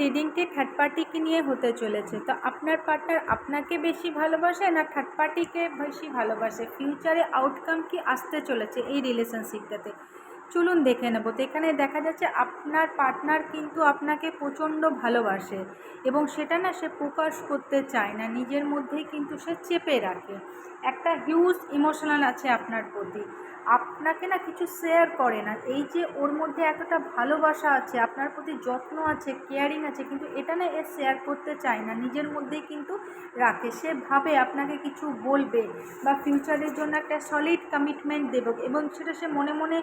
রিডিংটি third পার্টিকে নিয়ে হতে চলেছে। তো আপনার পার্টনার আপনাকে বেশি ভালোবাসে না থার্ড পার্টিকে বেশি ভালোবাসে? ফিউচারে আউটকাম কি আসতে চলেছে এই রিলেশনশিপটাতে চলুন দেখে নেব। তো এখানে দেখা যাচ্ছে আপনার পার্টনার কিন্তু আপনাকে প্রচণ্ড ভালোবাসে এবং সেটা না সে প্রকাশ করতে চায় না, নিজের মধ্যেই কিন্তু সে চেপে রাখে। একটা হিউজ ইমোশনাল আছে আপনার প্রতি। আপনাকে না কিছু শেয়ার করে না। এই যে ওর মধ্যে এতটা ভালোবাসা আছে, আপনার প্রতি যত্ন আছে কেয়ারিং আছে, কিন্তু এটা না এ শেয়ার করতে চায় না। নিজের মধ্যেই কিন্তু রাখে। সে ভাবে আপনাকে কিছু বলবে বা ফিউচারের জন্য একটা সলিড কমিটমেন্ট দেবে এবং সেটা সে মনে মনে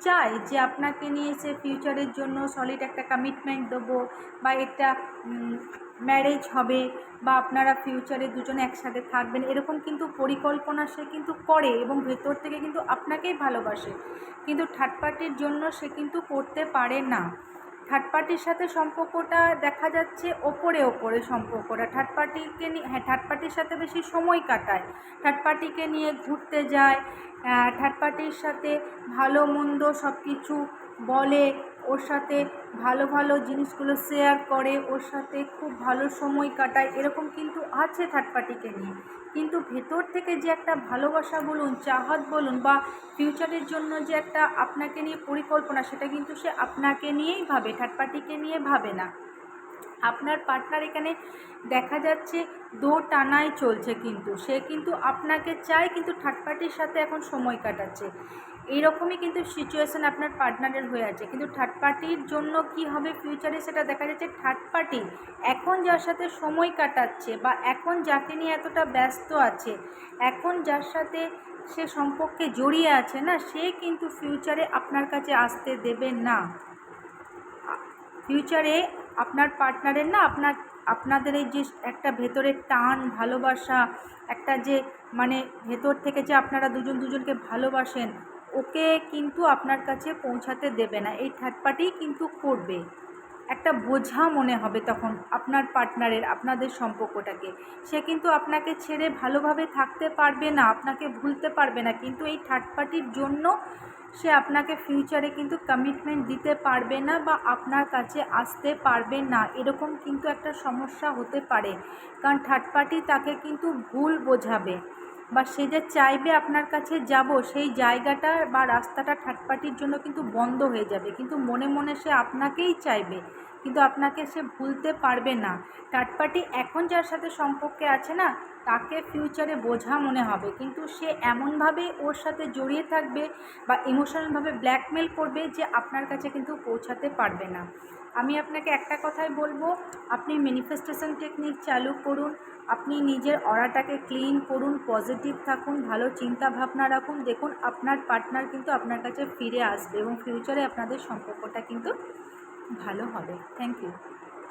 চায় যে আপনাকে নিয়ে সে ফিউচারের জন্য সলিড একটা কমিটমেন্ট দেবো বা একটা ম্যারেজ হবে বা আপনারা ফিউচারে দুজনে একসাথে থাকবেন, এরকম কিন্তু পরিকল্পনা সে কিন্তু করে এবং ভেতর থেকে কিন্তু আপনাকেই ভালোবাসে। কিন্তু থার্ড পার্টির জন্য সে কিন্তু করতে পারে না। থার্ড পার্টির সাথে সম্পর্কটা দেখা যাচ্ছে ওপরে ওপরে সম্পর্কটা। থার্ড পার্টিকে নিয়ে হ্যাঁ থার্ড পার্টির সাথে বেশি সময় কাটায়। থার্ড পার্টিকে নিয়ে ঘুরতে যায় থার্ড পার্টির সাথে ভালো মন্দ সব কিছু বলে, ওর সাথে ভালো ভালো জিনিসগুলো শেয়ার করে, ওর সাথে খুব ভালো সময় কাটায়, এরকম কিন্তু আছে থার্ড পার্টিকে নিয়ে। কিন্তু ভেতর থেকে যে একটা ভালোবাসা বলুন, চাহত বলুন বা ফিউচারের জন্য যে একটা আপনাকে নিয়ে পরিকল্পনা, সেটা কিন্তু সে আপনাকে নিয়েই ভাবে থার্ড পার্টিকে নিয়ে ভাবে না। আপনার পার্টনার এখানে দেখা যাচ্ছে দো টানাই চলছে কিন্তু। সে কিন্তু আপনাকে চায় কিন্তু থার্ড পার্টির সাথে এখন সময় কাটাচ্ছে। এইরকমই কিন্তু সিচুয়েশান আপনার পার্টনারের হয়ে আছে। কিন্তু থার্ড পার্টির জন্য কি হবে ফিউচারে সেটা দেখা যাচ্ছে থার্ড পার্টি এখন যার সাথে সময় কাটাচ্ছে বা এখন যাকে নিয়ে এতটা ব্যস্ত আছে, এখন যার সাথে সে সম্পর্কে জড়িয়ে আছে না, সে কিন্তু ফিউচারে আপনার কাছে আসতে দেবে না। ফিউচারে আপনার পার্টনারের না আপনার, আপনাদের এই যে একটা ভেতরের টান, ভালোবাসা, একটা যে মানে ভেতর থেকে যে আপনারা দুজন দুজনকে ভালোবাসেন, ওকে কিন্তু আপনার কাছে পৌঁছাতে দেবে না। এই থার্ড পার্টি কিন্তু করবে। একটা বোঝা মনে হবে তখন আপনার পার্টনারের, আপনাদের সম্পর্কটাকে। সে কিন্তু আপনাকে ছেড়ে ভালোভাবে থাকতে পারবে না, আপনাকে ভুলতে পারবে না। কিন্তু এই থার্ড পার্টির জন্য সে আপনাকে ফিউচারে কিন্তু কমিটমেন্ট দিতে পারবে না বা আপনার কাছে আসতে পারবে না। এরকম কিন্তু একটা সমস্যা হতে পারে। কারণ থার্ড পার্টি তাকে কিন্তু ভুল বোঝাবে। বা সে যে চাইবে আপনার কাছে যাব, সেই জায়গাটা বা রাস্তাটা ঠাটপাটির জন্য কিন্তু বন্ধ হয়ে যাবে। কিন্তু মনে মনে সে আপনাকেই চাইবে, কিন্তু আপনাকে সে ভুলতে পারবে না। পার্টি এখন যার সাথে সম্পর্কে আছে না তাকে ফিউচারে বোঝা মনে হবে। কিন্তু সে এমনভাবে ওর সাথে জড়িয়ে থাকবে বা ইমোশনালভাবে ব্ল্যাকমেল করবে যে আপনার কাছে কিন্তু পৌঁছাতে পারবে না। আমি আপনাকে একটা কথাই বলব, আপনি ম্যানিফেস্টেশন টেকনিক চালু করুন, আপনি নিজের অরাটাকে ক্লিন করুন পজিটিভ থাকুন, ভালো চিন্তা ভাবনা রাখুন, দেখুন আপনার পার্টনার কিন্তু আপনার কাছে ফিরে আসবে এবং ফিউচারে আপনাদের সম্পর্কটা কিন্তু ভালো হবে। Thank you